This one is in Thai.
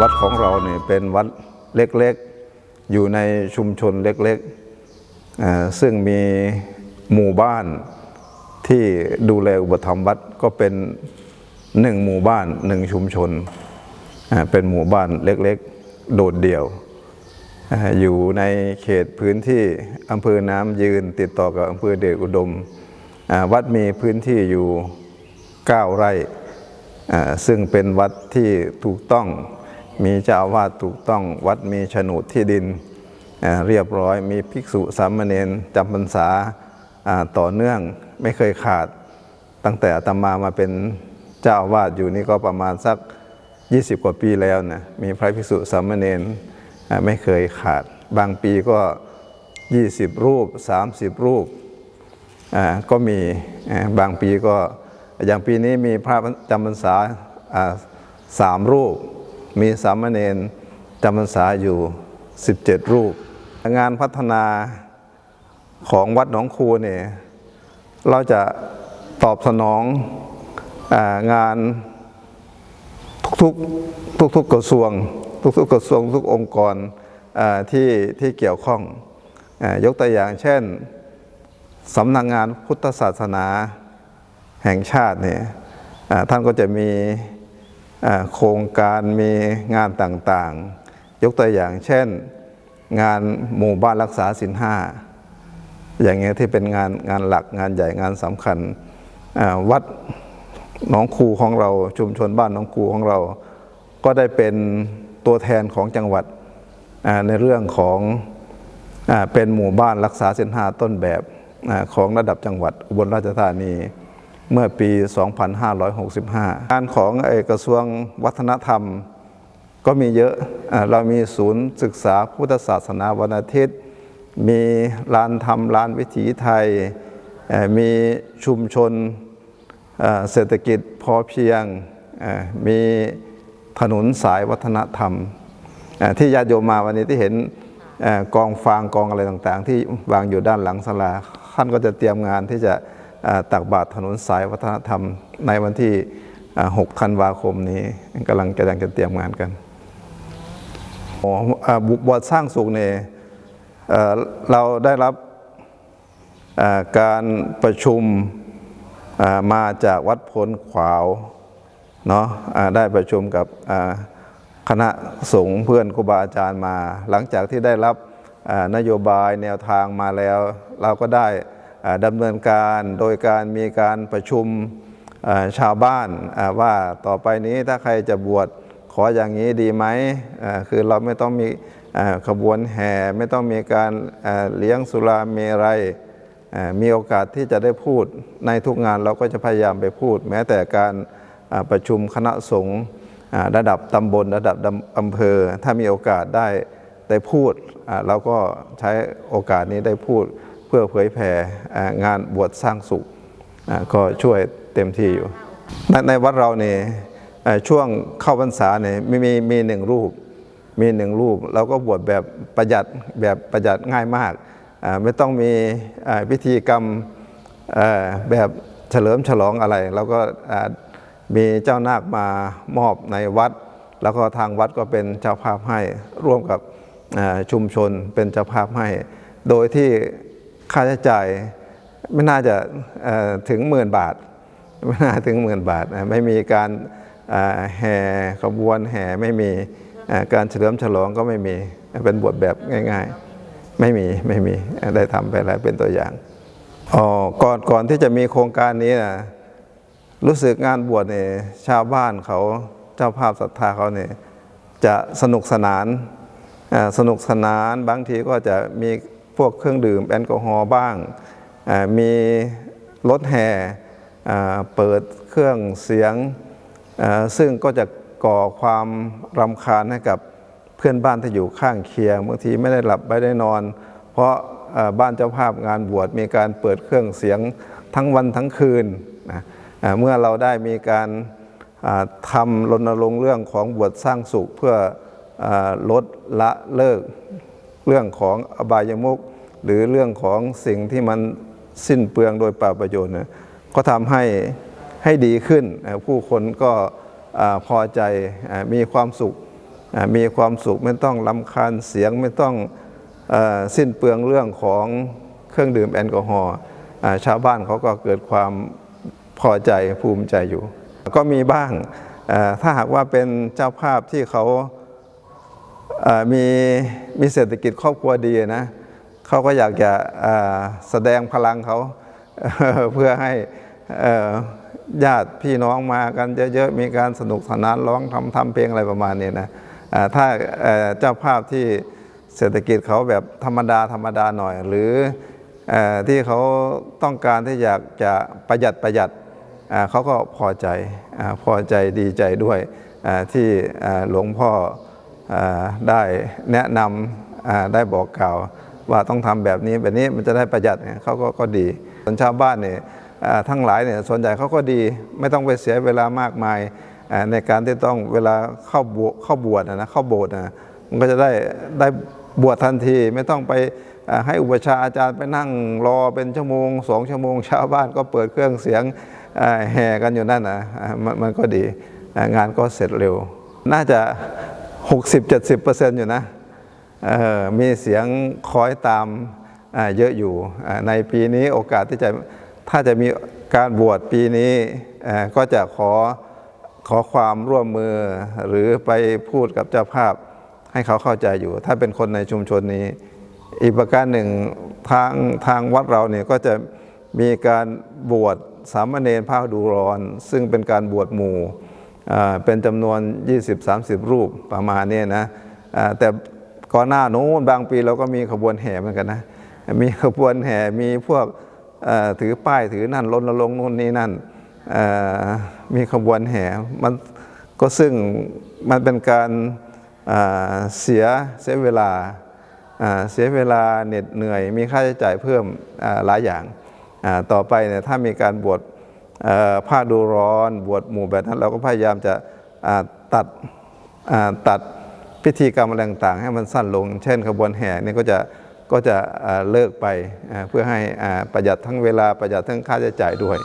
วัดของเราเนี่ยเป็นวัดเล็กๆ อยู่ในชุมชนเล็กๆ ซึ่งมีหมู่บ้านที่ดูแลอุปถัมภ์วัดก็เป็นหนึ่งหมู่บ้านหนึ่งชุมชน เป็นหมู่บ้านเล็กๆ โดดเดี่ยว อยู่ในเขตพื้นที่อำเภอน้ำยืนติดต่อกับอำเภอเดชอุดม วัดมีพื้นที่อยู่ 9 ไร่ซึ่งเป็นวัดที่ถูกต้อง มีเจ้าวาสถูกต้องวัดมีโฉนดที่ดินเรียบร้อยมีภิกษุสามเณรจำพรรษาต่อเนื่องไม่เคยขาด ตั้งแต่ตมามาเป็นเจ้าวาสอยู่นี่ก็ประมาณสัก 20 กว่าปีแล้วนะมีพระภิกษุสามเณรไม่เคยขาด บางปีก็ 20 รูป 30 รูปก็มีบางปีก็อย่างปีนี้มีพระจำพรรษาสามรูป มีสามเณรจำพรรษาอยู่ 17 รูป งานพัฒนาของวัดหนองคูเนี่ยเราจะตอบสนององานทุกๆทุกๆกระทรวง ทุกๆกระทรวงทุกองค์กรที่ที่เกี่ยวข้องอยกตัวอย่างเช่นสำนักงงานพุทธศาสนาแห่งชาติเนี่ยท่านก็จะมี โครงการมีงานต่างๆ ยกตัวอย่างเช่นงานหมู่บ้านรักษาศีลห้าอย่างเงี้ยที่เป็นงานงานหลักงานใหญ่งานสำคัญวัดหนองคูของเราชุมชนบ้านหนองคูของเรา ก็ได้เป็นตัวแทนของจังหวัดในเรื่องของอเป็นหมู่บ้านรักษาส้นหาต้นแบบอของระดับจังหวัดอุบลราชธานี เมื่อปี 2565 งานของอกระทรวงวัฒนธรรมก็มีเยอะอ่าเรามีศูนย์ศึกษาพุทธศาสนาวันอาทิตย์ มีลานธรรมลานวิถีไทย มีชุมชนเศรษฐกิจพอเพียง มีถนนสายวัฒนธรรม ที่ญาติโยมมาวันนี้ที่เห็นอกองฟางกองอะไรต่างๆ ที่วางอยู่ด้านหลังศาลาท่านก็จะเตรียมงานที่จะ ตักบาตรถนนสายวัฒนธรรม ในวันที่ 6 ธันวาคมนี้กำลังกำลังจะเตรียมงานกันบุบวสร้างสุขเนี่ยเราได้รับการประชุมมาจากวัดพลขวาวเนาะได้ประชุมกับคณะสงฆ์เพื่อนครูบาอาจารย์มา หลังจากที่ได้รับนโยบายแนวทางมาแล้ว เราก็ได้ ดำเนินการโดยการมีการประชุมชาวบ้านว่าต่อไปนี้ถ้าใครจะบวชขออย่างนี้ดีไหมคือเราไม่ต้องมีขบวนแห่ไม่ต้องมีการเลี้ยงสุราเมรัยมีโอกาสที่จะได้พูดในทุกงานเราก็จะพยายามไปพูด แม้แต่การประชุมคณะสงฆ์ระดับตำบลระดับอำเภอ ถ้ามีโอกาสได้ได้พูดเราก็ใช้โอกาสนี้ได้พูด เพื่อเผยแผ่งานบวชสร้างสุขก็ช่วยเต็มที่อยู่ ในวัดเราเนี่ยช่วงเข้าพรรษาเนี่ยมีมีมีหนึ่งรูป มีหนึ่งรูปเราก็บวชแบบประหยัดแบบประหยัดง่ายมาก ไม่ต้องมีพิธีกรรมแบบเฉลิมฉลองอะไรเราก็มีเจ้านาคมามอบในวัด แล้วก็ทางวัดก็เป็นเจ้าภาพให้ร่วมกับชุมชนเป็นเจ้าภาพให้ โดยที่ ค่าใช้จ่ายไม่น่าจะถึงหมื่นบาทไม่น่าถึงหมื่นบาทไม่มีการแห่ขบวนแห่ไม่มีการเฉลิมฉลองก็ไม่มีเป็นบทแบบง่าย ๆ ไม่มีไม่มีได้ทำไปแล้วเป็นตัวอย่างอ๋อก่อนก่อนที่จะมีโครงการนี้นะรู้สึกงานบวชเนี่ยชาวบ้านเขาเจ้าภาพศรัทธาเขาเนี่ยจะสนุกสนานสนุกสนานบางทีก็จะมี พวกเครื่องดื่มแอลกอฮอล์บ้าง มีรถแห่เปิดเครื่องเสียง ซึ่งก็จะก่อความรำคาญให้กับเพื่อนบ้านที่อยู่ข้างเคียงบางทีไม่ได้หลับไม่ได้นอน เพราะบ้านเจ้าภาพงานบวชมีการเปิดเครื่องเสียงทั้งวันทั้งคืนนะเมื่อเราได้มีการทำรณรงค์เรื่องของบวชสร้างสุขเพื่ออลดละเลิก เรื่องของอบายมุขหรือเรื่องของสิ่งที่มันสิ้นเปลืองโดยปล่าประโยชน์เนี่ยก็ทำให้ให้ดีขึ้น ผู้คนก็พอใจมีความสุขมีความสุขไม่ต้องลำคาญเสียงไม่ต้องอสิ้นเปลืองเรื่องของเครื่องดื่มแอลกอฮอล์ชาวบ้านเขาก็เกิดความพอใจภูมิใจอยู่ ก็มีบ้างถ้าหากว่าเป็นเจ้าภาพที่เขา มีมีเศรษฐกิจครอบครัวดีนะเขาก็อยากจะแสดงพลังเขาเพื่อให้ญาติพี่น้องมากันเยอะๆ มีการสนุกสนานร้องทำทำเพลงอะไรประมาณนี้นะถ้าเจ้าภาพที่เศรษฐกิจเขาแบบธรรมดาธรรมดาหน่อย หรืออที่เขาต้องการที่อยากจะประหยัดประหยัดเขาก็พอใจอพอใจดีใจด้วยที่หลวงพ่อ ได้แนะนำได้บอกกล่าวว่าต้องทำแบบนี้แบบนี้มันจะได้ประหยัดเนี่ยเขาก็ก็ดีส่วนชาวบ้านเนี่ยทั้งหลายเนี่ยส่วนใหญ่เขาก็ดีไม่ต้องไปเสียเวลามากมายในการที่ต้องเวลาเข้าบวเข้าบวชนะเข้าโบสถ์นะมันก็จะได้ได้บวชทันทีไม่ต้องไปให้อุปชาอาจารย์ไปนั่งรอเป็นชั่วโมงสองชั่วโมงชาวบ้านก็เปิดเครื่องเสียงแห่กันอยู่นั่นนะมันก็ดีงานก็เสร็จเร็ว น่าจะ 60-70%อยู่นะเอ่อมีเสียงคอยตามเยอะอยู่ในปีนี้โอกาสที่จะถ้าจะมีการบวชปีนี้ก็จะขอขอความร่วมมือหรือไปพูดกับเจ้าภาพให้เขาเข้าใจอยู่ ถ้าเป็นคนในชุมชนนี้ อีกประการหนึ่งทางทางวัดเราเนี่ยก็จะมีการบวชสามเณรภาคดูร้อน ซึ่งเป็นการบวชหมู่อ่า เป็นจำนวน 20-30 รูปประมาณนี้นะแต่ก่อนหน้าโน้นบางปีเราก็มีขบวนแห่เหมือนกันนะ มีขบวนแห่มีพวกถือป้ายถือนั่นรณรงนู่นนี่นั่นมีขบวนแห่มันก็ซึ่งมันเป็นการเสียเสียเวลาเสียเวลาเหน็ดเหนื่อย มีค่าใช้จ่ายเพิ่มหลายอย่างต่อไปเนี่ยถ้ามีการบวช ผ้าดูร้อนบวชหมู่แบบนั้น เราก็พยายามจะตัดตัดพิธีกรรมอะไรต่างๆ ให้มันสั้นลง เช่นขบวนแห่เนี่ยก็จะก็จะเลิกไปเพื่อให้ประหยัดทั้งเวลาประหยัดทั้งค่าใช้จ่ายด้วย